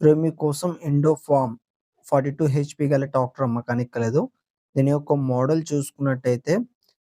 ఇప్పుడు మీకోసం Indofarm forty two HP గల ట్రాక్టర్ అమ్మకానికి కలదు దీని యొక్క మోడల్ చూసుకున్నట్టయితే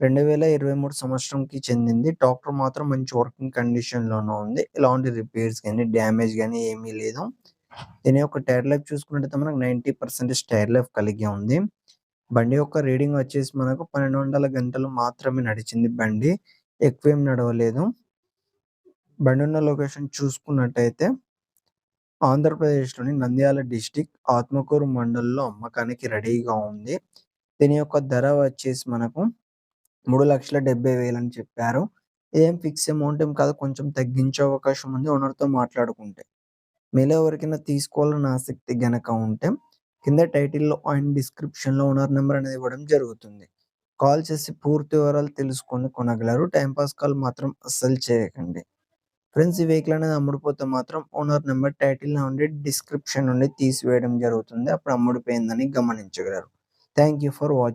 రెండు వేల ఇరవై మూడు సంవత్సరంకి చెందింది. ట్రాక్టర్ మాత్రం మంచి వర్కింగ్ కండిషన్లోనే ఉంది. ఎలాంటి రిపేర్స్ కానీ డ్యామేజ్ కానీ ఏమీ లేదు. దీని యొక్క టైర్ లైఫ్ చూసుకున్నట్టయితే మనకు నైంటీ పర్సెంటేజ్ టైర్ లైఫ్ కలిగి ఉంది. బండి యొక్క రీడింగ్ వచ్చేసి మనకు పన్నెండు వందల గంటలు మాత్రమే నడిచింది బండి. ఎక్కువేం నడవలేదు. బండి ఉన్న లొకేషన్ చూసుకున్నట్టయితే ఆంధ్రప్రదేశ్లోని నంద్యాల డిస్టిక్ ఆత్మకూరు మండలంలో అమ్మకానికి రెడీగా ఉంది. దీని యొక్క ధర వచ్చేసి మనకు మూడు లక్షల డెబ్బై వేలు అని చెప్పారు. ఏం ఫిక్స్ అమౌంట్ ఏం కాదు కొంచెం తగ్గించే అవకాశం ఉంది. ఓనర్తో మాట్లాడుకుంటే మీలో ఎవరికైనా తీసుకోవాలని ఆసక్తి గనక ఉంటే కింద టైటిల్లో అండ్ డిస్క్రిప్షన్లో ఓనర్ నెంబర్ అనేది ఇవ్వడం జరుగుతుంది. కాల్ చేసి పూర్తి వివరాలు తెలుసుకొని కొనగలరు. టైంపాస్ కాల్ మాత్రం అస్సలు చేయకండి. ఫ్రెండ్స్ ఈ వెహికల్ అనేది అమ్ముడిపోతే మాత్రం ఓనర్ నెంబర్ టైటిల్ నుండి డిస్క్రిప్షన్ నుండి తీసివేయడం జరుగుతుంది. అప్పుడు అమ్ముడిపోయిందని గమనించగలరు. Thank you for watching